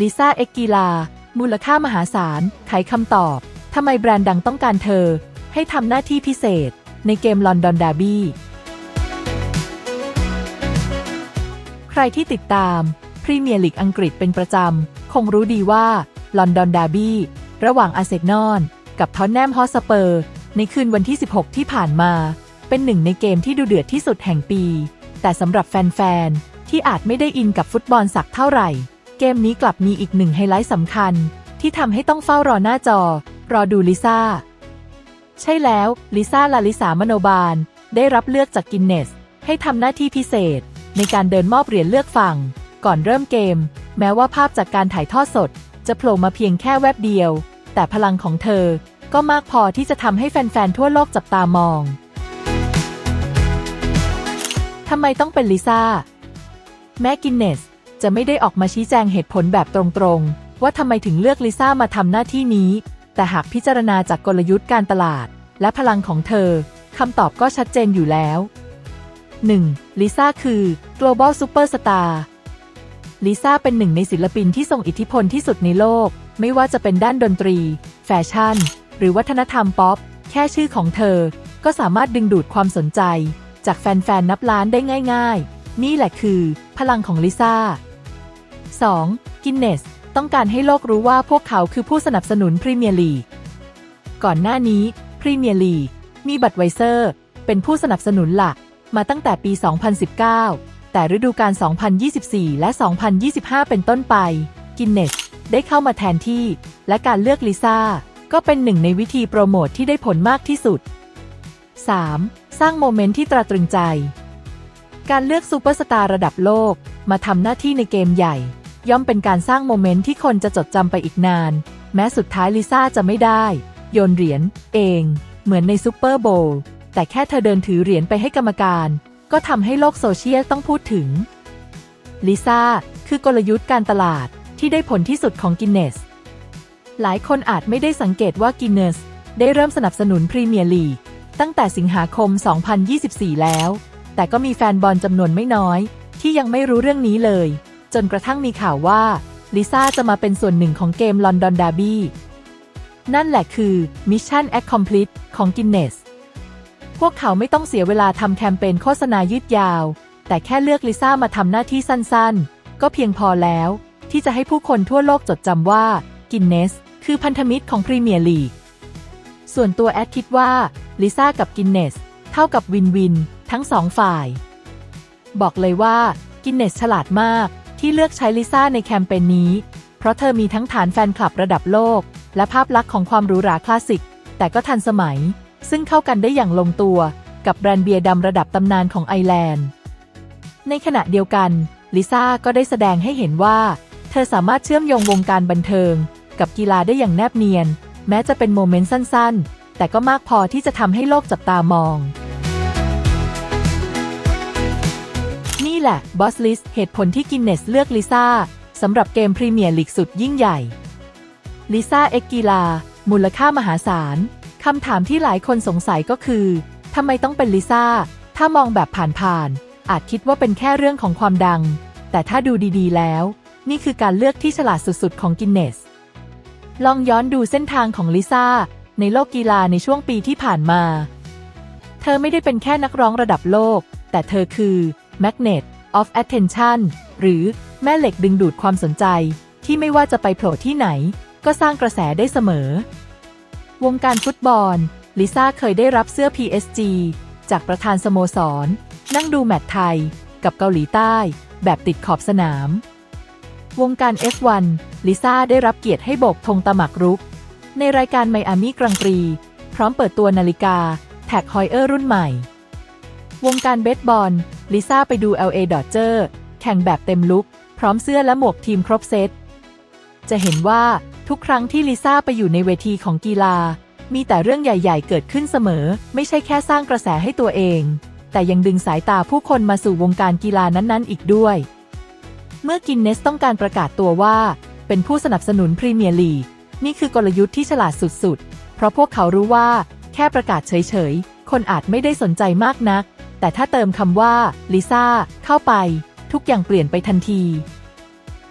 ลิซ่าเอ็กกีลา มูลค่ามหาศาล ไขคำตอบ ทำไมแบรนด์ดังต้องการเธอ ให้ทำหน้าที่พิเศษ ในเกมลอนดอนดาร์บี้ ใครที่ติดตาม พรีเมียร์ลีกอังกฤษเป็นประจำ คงรู้ดีว่าลอนดอนดาร์บี้ ระหว่างอาร์เซนอลกับทอตแนมฮอสเปอร์ ในคืนวันที่ 16 ที่ผ่านมา เป็นหนึ่งในเกมที่ดูเดือดที่สุดแห่งปี แต่สำหรับแฟน ๆ ที่อาจไม่ได้อินกับฟุตบอลสักเท่าไหร่ เกมนี้กลับมีอีกหนึ่งไฮไลท์สำคัญ ที่ทำให้ต้องเฝ้ารอหน้าจอ รอดูลิซ่า ใช่แล้ว ลิซ่าลาลิสามโนบาล ได้รับเลือกจากกินเนส ให้ทำหน้าที่พิเศษ ในการเดินมอบเหรียญเลือกฝั่ง ก่อนเริ่มเกม แม้ว่าภาพจากการถ่ายทอดสด จะโผล่มาเพียงแค่แวบเดียว แต่พลังของเธอก็มากพอที่จะทำให้แฟนๆทั่วโลกจับตามอง ทำไมต้องเป็นลิซ่า แม้กินเนส จะไม่ได้ออกมาชี้แจงเหตุผลแบบตรงๆ ว่าทำไมถึงเลือกลิซ่ามาทำหน้าที่นี้ แต่หากพิจารณาจากกลยุทธ์การตลาด และพลังของเธอคำตอบก็ชัดเจนอยู่แล้ว 1. ลิซ่าคือ global superstar ลิซ่าเป็นหนึ่งในศิลปินที่ทรงอิทธิพลที่สุดในโลก ไม่ว่าจะเป็นด้านดนตรี แฟชั่น หรือวัฒนธรรมป๊อป แค่ชื่อของเธอ ก็สามารถดึงดูดความสนใจ จากแฟนๆ นับล้านได้ง่าย ๆ นี่แหละคือ พลังของลิซ่า 2. กินเนส ต้องการให้โลกรู้ว่าพวกเขาคือผู้สนับสนุนพรีเมียร์ลีกก่อนหน้านี้พรีเมียร์ลีกมีบัตไวเซอร์ เป็นผู้สนับสนุนหลัก มาตั้งแต่ปี 2019 แต่ฤดูกาล 2024 และ 2025 เป็นต้นไป กินเนสได้เข้ามาแทนที่ และการเลือกลิซ่า ก็เป็นหนึ่งในวิธีโปรโมทที่ได้ผลมากที่สุด 3. สร้างโมเมนต์ที่ตราตรึงใจ การเลือกซูเปอร์สตาร์ระดับโลกมาทำหน้าที่ในเกมใหญ่ ย่อมเป็นการสร้างโมเมนต์ที่คนจะจดจำไปอีกนาน แม้สุดท้ายลิซ่าจะไม่ได้ โยนเหรียญเอง เหมือนในซูเปอร์โบว์แต่แค่เธอเดินถือเหรียญไปให้กรรมการ ก็ทำให้โลกโซเชียลต้องพูดถึงลิซ่าคือกลยุทธ์การตลาดที่ได้ผลที่สุดของกินเนส หลายคนอาจไม่ได้สังเกตว่ากินเนสได้เริ่มสนับสนุนพรีเมียร์ลีกตั้งแต่สิงหาคม 2024 แล้ว แต่ก็มีแฟนบอลจำนวนไม่น้อย ที่ยังไม่รู้เรื่องนี้เลย จนกระทั่งมีข่าวว่าลิซ่าจะมาเป็นส่วนหนึ่งของเกมลอนดอนดาร์บี้นั่นแหละคือ Mission Accomplished ของกินเนสพวกเขาไม่ต้องเสียเวลาทำแคมเปญโฆษณายืดยาว แต่แค่เลือกลิซ่ามาทำหน้าที่สั้นๆ ก็เพียงพอแล้วที่จะให้ผู้คนทั่วโลกจดจำว่ากินเนสคือพันธมิตรของพรีเมียร์ลีก ส่วนตัวแอดคิดว่าลิซ่ากับกินเนสเท่ากับวินวินทั้งสองฝ่าย บอกเลยว่ากินเนสฉลาดมาก ที่เลือกใช้ลิซ่าในแคมเปญนี้ เพราะเธอมีทั้งฐานแฟนคลับระดับโลก และภาพลักษณ์ของความหรูหราคลาสสิก แต่ก็ทันสมัย ซึ่งเข้ากันได้อย่างลงตัว กับแบรนด์เบียร์ดำระดับตำนานของไอแลนด์ ในขณะเดียวกันลิซ่าก็ได้แสดงให้เห็นว่า เธอสามารถเชื่อมโยงวงการบันเทิง กับกีฬาได้อย่างแนบเนียน แม้จะเป็นโมเมนต์สั้นๆ แต่ก็มากพอที่จะทำให้โลกจับตามอง แหละบอสลิสเหตุผลที่กินเนสเลือกลิซ่าสำหรับเกมพรีเมียร์ลีกสุดยิ่งใหญ่ลิซ่าเอ็กกีลา มูลค่ามหาศาลคำถามที่หลายคนสงสัยก็คือทำไมต้องเป็นลิซ่า ถ้ามองแบบผ่านๆ อาจคิดว่าเป็นแค่เรื่องของความดัง แต่ถ้าดูดีๆแล้ว นี่คือการเลือกที่ฉลาดสุดๆ ของกินเนส ลองย้อนดูเส้นทางของลิซ่า ในโลกกีฬาในช่วงปีที่ผ่านมา เธอไม่ได้เป็นแค่นักร้องระดับโลก แต่เธอคือ Magnet of Attention หรือแม่เหล็กดึงดูดความสนใจ ที่ไม่ว่าจะไปโผล่ที่ไหน ก็สร้างกระแสได้เสมอ วงการฟุตบอล ลิซ่าเคยได้รับเสื้อ PSG จากประธานสโมสร นั่งดูแมตช์ไทย กับเกาหลีใต้ แบบติดขอบสนาม วงการ F1 ลิซ่าได้รับเกียรติให้โบกธงตะหมักรุก ในรายการไมอามี่กรังปรี พร้อมเปิดตัวนาฬิกาแท็กฮอยเออร์รุ่นใหม่ วงการเบสบอล ลิซ่าไปดู LA Dodger แข่งแบบเต็มลุก พร้อมเสื้อและหมวกทีมครบเซต จะเห็นว่าทุกครั้งที่ลิซ่าไปอยู่ในเวทีของกีฬา มีแต่เรื่องใหญ่ ๆ เกิดขึ้นเสมอ ไม่ใช่แค่สร้างกระแสให้ตัวเอง แต่ยังดึงสายตาผู้คนมาสู่วงการกีฬานั้นๆ อีกด้วย เมื่อกินเนสต้องการประกาศตัวว่า เป็นผู้สนับสนุนพรีเมียร์ลีกนี่คือกลยุทธ์ที่ฉลาดสุดๆ เพราะพวกเขารู้ว่า แค่ประกาศเฉยๆ คนอาจไม่ได้สนใจมากนัก แต่ถ้าเติมคำว่าลิซ่าเข้าไป ทุกอย่างเปลี่ยนไปทันที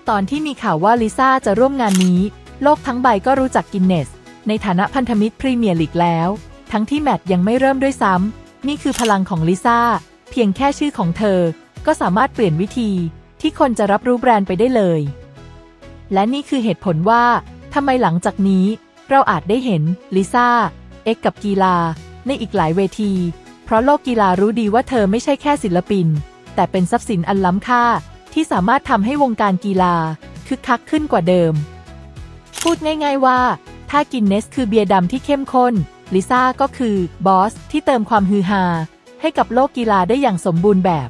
ตอนที่มีข่าวว่าลิซ่าจะร่วมงานนี้ โลกทั้งใบก็รู้จักกินเนส ในฐานะพันธมิตรพรีเมียร์ลีกแล้ว ทั้งที่แมตช์ยังไม่เริ่มด้วยซ้ำ นี่คือพลังของลิซ่า เพียงแค่ชื่อของเธอ ก็สามารถเปลี่ยนวิธี ที่คนจะรับรู้แบรนด์ไปได้เลย และนี่คือเหตุผลว่าทำไมหลังจากนี้ เราอาจได้เห็นลิซ่าเอ็กกับกีฬาในอีกหลายเวที ราะโลกกีฬารู้ดีว่าเธอไม่ใช่แค่ศิลปิน แต่เป็นทรัพย์สินอันล้ำค่าที่สามารถทำให้วงการกีฬาคึกคักขึ้นกว่าเดิม พูดง่ายๆว่า ถ้ากินเนสคือเบียร์ดำที่เข้มข้น ลิซ่าก็คือบอสที่เติมความฮือฮาให้กับโลกกีฬาได้อย่างสมบูรณ์แบบ